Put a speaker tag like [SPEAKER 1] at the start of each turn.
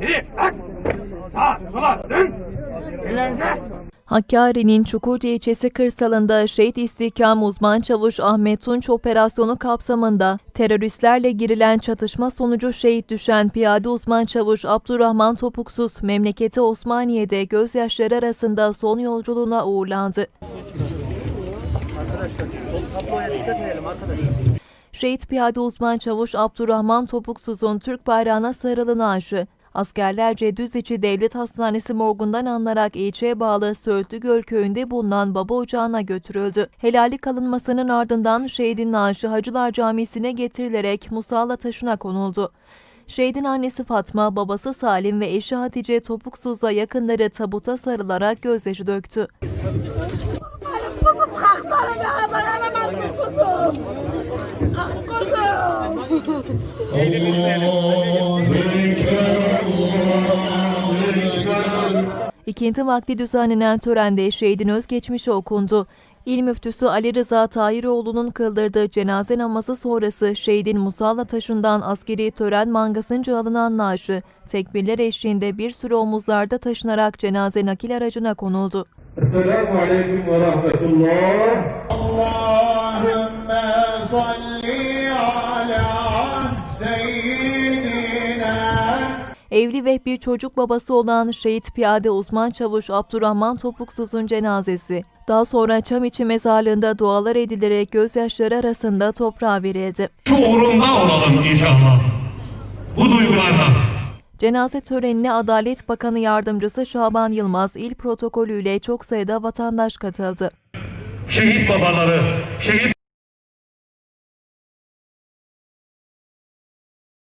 [SPEAKER 1] Biri bak. Sağa sola dön. Ellerinize.
[SPEAKER 2] Hakkari'nin Çukurca ilçesi kırsalında şehit istihkam uzman çavuş Ahmet Tunç operasyonu kapsamında teröristlerle girilen çatışma sonucu şehit düşen piyade uzman çavuş Abdurrahman Topuksuz memleketi Osmaniye'de gözyaşları arasında son yolculuğuna uğurlandı. Şehit piyade uzman çavuş Abdurrahman Topuksuz'un Türk bayrağına sarılı naaşı, askerlerce Düziçi Devlet Hastanesi morgundan alınarak ilçeye bağlı Söğütlügöl köyünde bulunan baba ocağına götürüldü. Helali kalınmasının ardından şehidin naaşı Hacılar Camisi'ne getirilerek musalla taşına konuldu. Şehidin annesi Fatma, babası Salim ve eşi Hatice Topuksuz'la yakınları tabuta sarılarak gözyaşı döktü.
[SPEAKER 3] Kuzum kalksana be dayanamaz mı kuzum? Kalk kuzum.
[SPEAKER 2] İkinci vakti düzenlenen törende şehidin özgeçmişi okundu. İl müftüsü Ali Rıza Tahiroğlu'nun kıldırdığı cenaze namazı sonrası şehidin musalla taşından askeri tören mangasınca alınan naaşı tekbirler eşliğinde bir sürü omuzlarda taşınarak cenaze nakil aracına konuldu.
[SPEAKER 4] Esselamu Aleyküm ve Rahmetullah.
[SPEAKER 5] Allahümme salli ala seyyid.
[SPEAKER 2] Evli ve bir çocuk babası olan şehit piyade uzman çavuş Abdurrahman Topuksuz'un cenazesi, daha sonra Çamiçi mezarlığında dualar edilerek gözyaşları arasında toprağa verildi.
[SPEAKER 6] şu uğrunda olalım inşallah. Bu duygularla.
[SPEAKER 2] Cenaze törenine Adalet Bakanı Yardımcısı Şaban Yılmaz il protokolüyle çok sayıda vatandaş katıldı.
[SPEAKER 6] Şehit babaları, şehit